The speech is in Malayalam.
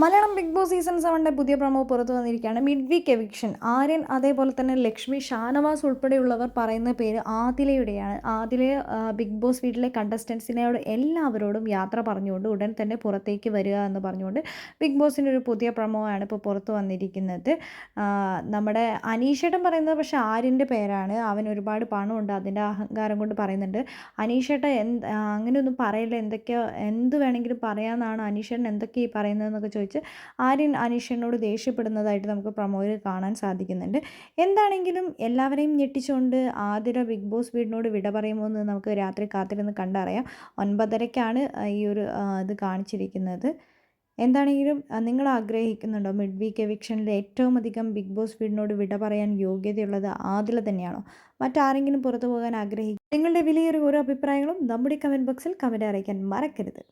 മലയാളം ബിഗ് ബോസ് സീസൺ സെവന്റെ പുതിയ പ്രമോ പുറത്തു വന്നിരിക്കുകയാണ്. Mid week eviction. ആര്യൻ അതേപോലെ തന്നെ ലക്ഷ്മി ഷാനവാസ് ഉൾപ്പെടെയുള്ളവർ പറയുന്ന പേര് ആദിലയുടെയാണ്. ആദില ബിഗ് ബോസ് വീട്ടിലെ കണ്ടസ്റ്റൻസിനോട് എല്ലാവരോടും യാത്ര പറഞ്ഞുകൊണ്ട് ഉടൻ തന്നെ പുറത്തേക്ക് വരിക എന്ന് പറഞ്ഞുകൊണ്ട് ബിഗ് ബോസിന്റെ ഒരു പുതിയ പ്രമോ ആണ് ഇപ്പോൾ പുറത്തു വന്നിരിക്കുന്നത്. നമ്മുടെ അനീഷേട്ടൻ പറയുന്നത് പക്ഷേ ആര്യന്റെ പേരാണ്. അവൻ ഒരുപാട് പണമുണ്ട് അതിന്റെ അഹങ്കാരം കൊണ്ട് പറയുന്നുണ്ട്. അനീഷേട്ടൻ എന്ത് അങ്ങനെയൊന്നും പറയില്ല. എന്തൊക്കെയോ എന്ത് വേണമെങ്കിലും പറയാമെന്നാണ് അനീഷേട്ടൻ എന്തൊക്കെ ഈ പറയുന്നതെന്നൊക്കെ ചോദിച്ച് ആര്യൻ അനീഷിനോട് ദേഷ്യപ്പെടുന്നതായിട്ട് നമുക്ക് പ്രമോയിൽ കാണാൻ സാധിക്കുന്നുണ്ട്. എന്താണെങ്കിലും എല്ലാവരെയും ഞെട്ടിച്ചുകൊണ്ട് ആതിര ബിഗ് ബോസ് വീടിനോട് വിട പറയുമോ എന്ന് നമുക്ക് രാത്രി കാത്തിരുന്ന് കണ്ടറിയാം. ഒൻപതരയ്ക്കാണ് ഈ ഒരു ഇത് കാണിച്ചിരിക്കുന്നത്. എന്താണെങ്കിലും നിങ്ങൾ ആഗ്രഹിക്കുന്നുണ്ടോ? മിഡ് വീക്ക് എവിക്ഷനിൽ ഏറ്റവും അധികം ബിഗ് ബോസ് വീടിനോട് വിട പറയാൻ യോഗ്യതയുള്ളത് ആദില തന്നെയാണോ? മറ്റാരെങ്കിലും പുറത്തു പോകാൻ ആഗ്രഹിക്കും നിങ്ങളുടെ വിലയേറിയ ഓരോ അഭിപ്രായങ്ങളും നമ്മുടെ കമന്റ് ബോക്സിൽ കമന്റ് അറിയിക്കാൻ മറക്കരുത്.